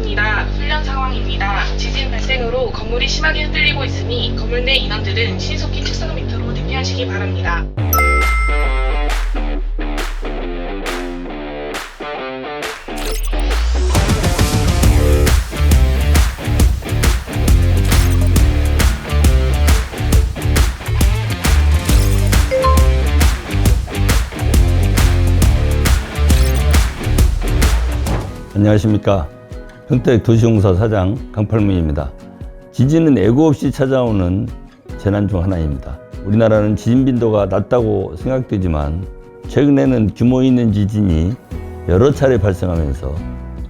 있습니다. 훈련 상황입니다. 지진 발생으로 건물이 심하게 흔들리고 있으니 건물 내 인원들은 신속히 책상 밑으로 대피하시기 바랍니다. 안녕하십니까 평택 도시공사 사장 강팔문입니다. 지진은 예고 없이 찾아오는 재난 중 하나입니다. 우리나라는 지진 빈도가 낮다고 생각되지만 최근에는 규모 있는 지진이 여러 차례 발생하면서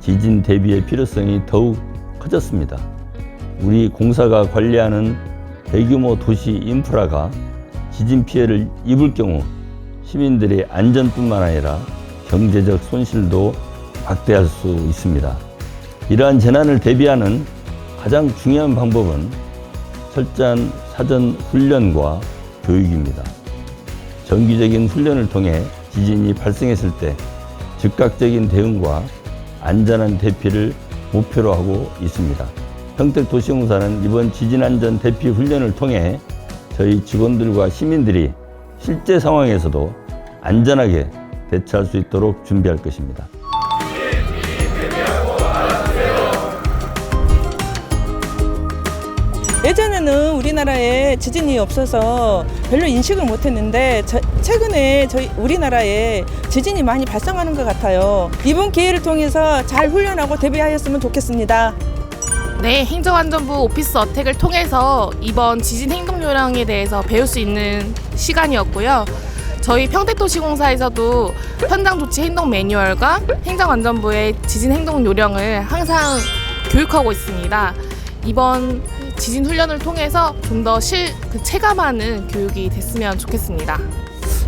지진 대비의 필요성이 더욱 커졌습니다. 우리 공사가 관리하는 대규모 도시 인프라가 지진 피해를 입을 경우 시민들의 안전뿐만 아니라 경제적 손실도 막대할 수 있습니다. 이러한 재난을 대비하는 가장 중요한 방법은 철저한 사전 훈련과 교육입니다. 정기적인 훈련을 통해 지진이 발생했을 때 즉각적인 대응과 안전한 대피를 목표로 하고 있습니다. 평택 도시공사는 이번 지진안전 대피 훈련을 통해 저희 직원들과 시민들이 실제 상황에서도 안전하게 대처할 수 있도록 준비할 것입니다. 전에는 우리나라에 지진이 없어서 별로 인식을 못했는데 저- 최근에 저희 우리나라에 지진이 많이 발생하는 것 같아요. 이번 기회를 통해서 잘 훈련하고 대비하였으면 좋겠습니다. 네, 행정안전부 오피스 어택을 통해서 이번 지진 행동 요령에 대해서 배울 수 있는 시간이었고요. 저희 평택도시공사에서도 현장 조치 행동 매뉴얼과 행정안전부의 지진 행동 요령을 항상 교육하고 있습니다. 이번 지진 훈련을 통해서 좀 더 실 그 체감하는 교육이 됐으면 좋겠습니다.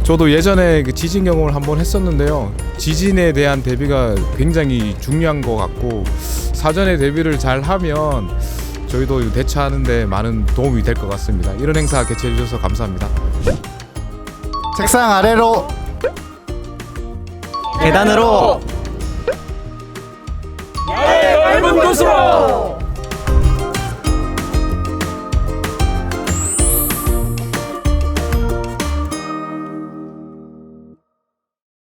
저도 예전에 그 지진 경험을 한번 했었는데요. 지진에 대한 대비가 굉장히 중요한 것 같고 사전에 대비를 잘 하면 저희도 대처하는데 많은 도움이 될 것 같습니다. 이런 행사 개최해 주셔서 감사합니다. 책상 아래로 계단으로 얇은 곳으로